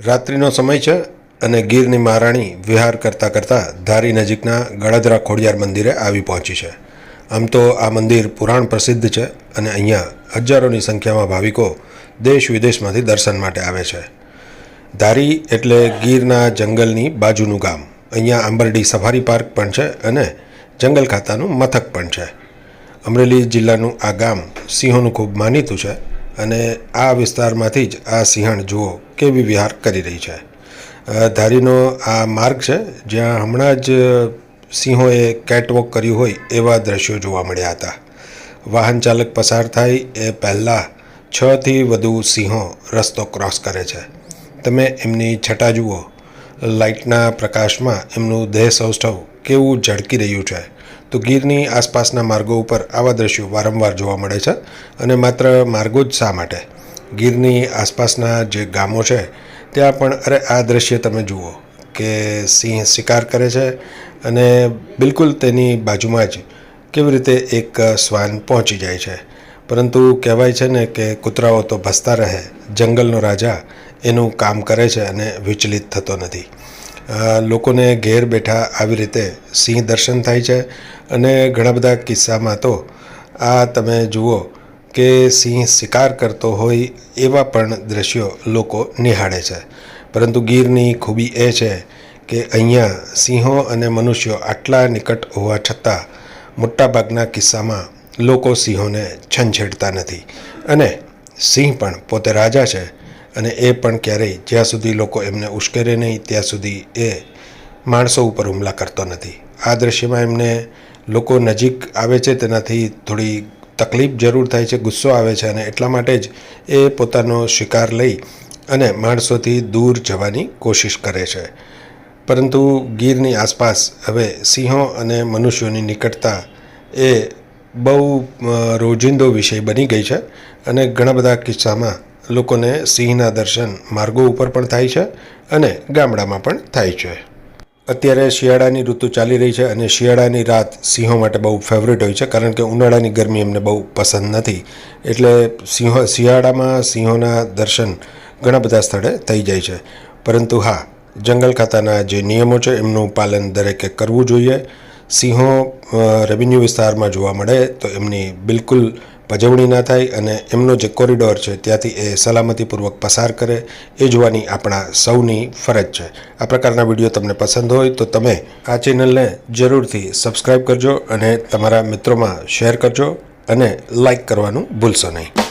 રાત્રિનો સમય છે અને ગીરની મહારાણી વિહાર કરતાં કરતાં ધારી નજીકના ગળદરા ખોડિયાર મંદિરે આવી પહોંચી છે. આમ તો આ મંદિર પુરાણ પ્રસિદ્ધ છે અને અહીંયા હજારોની સંખ્યામાં ભાવિકો દેશ વિદેશમાંથી દર્શન માટે આવે છે. ધારી એટલે ગીરના જંગલની બાજુનું ગામ. અહીંયા આંબરડી સફારી પાર્ક પણ છે અને જંગલ ખાતાનું મથક પણ છે. અમરેલી જિલ્લાનું આ ગામ સિંહોનું ખૂબ માનીતું છે અને આ વિસ્તારમાંથી જ આ સિંહણ જુઓ કેવી વિહાર કરી રહી છે. ધારીનો આ માર્ગ છે, જ્યાં હમણાં જ સિંહોએ કેટવોક કર્યું હોય એવા દ્રશ્યો જોવા મળ્યા હતા. વાહન ચાલક પસાર થાય એ પહેલાં છથી વધુ સિંહો રસ્તો ક્રોસ કરે છે. તમે એમની છટા જુઓ. લાઇટના પ્રકાશમાં એમનું દેહ સૌષ્ઠવ કેવું ઝળકી રહ્યું છે? તો ગીરની આસપાસના માર્ગો ઉપર આવા દ્રશ્યો વારંવાર જોવા મળે છે. અને માત્ર માર્ગો જ શા માટે? ગીરની આસપાસના જે ગામો છે, ત્યાં પણ અરે આ દ્રશ્ય તમે જુઓ કે સિંહ શિકાર કરે છે અને બિલકુલ તેની બાજુમાં જ કેવી રીતે એક શ્વાન પહોંચી જાય છે. પરંતુ કહેવાય છે ને કે કૂતરાઓ તો ભસતા રહે. જંગલનો રાજા એનું કામ કરે છે અને વિચલિત થતો નથી. લોકોને ઘેર બેઠા આવી રીતે સિંહ દર્શન થાય છે અને ઘણા બધા કિસ્સામાં તો આ તમે જુઓ કે સિંહ શિકાર કરતો હોય એવા પણ દ્રશ્યો લોકો નિહાળે છે. પરંતુ ગીરની ખૂબી એ છે કે અહીંયા સિંહો અને મનુષ્યો આટલા નિકટ હોવા છતાં મોટાભાગના કિસ્સામાં લોકો સિંહોને છંછેડતા નથી. અને સિંહ પણ પોતે રાજા છે અને એ પણ ક્યારેય જ્યાં સુધી લોકો એમને ઉશ્કેરે નહીં, ત્યાં સુધી એ માણસો ઉપર હુમલા કરતો નથી. આ દ્રશ્યમાં એમને લોકો નજીક આવે છે, તેનાથી થોડી તકલીફ જરૂર થાય છે, ગુસ્સો આવે છે અને એટલા માટે જ એ પોતાનો શિકાર લઈ અને માણસોથી દૂર જવાની કોશિશ કરે છે. પરંતુ ગીરની આસપાસ હવે સિંહો અને મનુષ્યોની નિકટતા એ બહુ રોજિંદો વિષય બની ગઈ છે અને ઘણા બધા કિસ્સામાં લોકોને સિંહના દર્શન માર્ગો ઉપર પણ થાય છે અને ગામડામાં પણ થાય છે. અત્યારે શિયાળાની ઋતુ ચાલી રહી છે અને શિયાળાની રાત સિંહો માટે બહુ ફેવરેટ હોય છે કારણ કે ઉનાળાની ગરમી એમને બહુ પસંદ નથી. એટલે સિંહો, શિયાળામાં સિંહોના દર્શન ઘણા બધા સ્થળે થઈ જાય છે. પરંતુ હા, જંગલ ખાતાના જે નિયમો છે એમનું પાલન દરેકે કરવું જોઈએ. સિંહો રેવન્યુ વિસ્તારમાં જોવા મળે તો એમની બિલકુલ પજવણી ના થાય અને એમનો જે કોરિડોર છે ત્યાંથી એ સલામતીપૂર્વક પસાર કરે, એ જોવાની આપણા સૌની ફરજ છે. આ પ્રકારના વીડિયો તમને પસંદ હોય તો તમે આ ચેનલને જરૂરથી સબસ્ક્રાઈબ કરજો અને તમારા મિત્રોમાં શેર કરજો અને લાઈક કરવાનું ભૂલશો નહીં.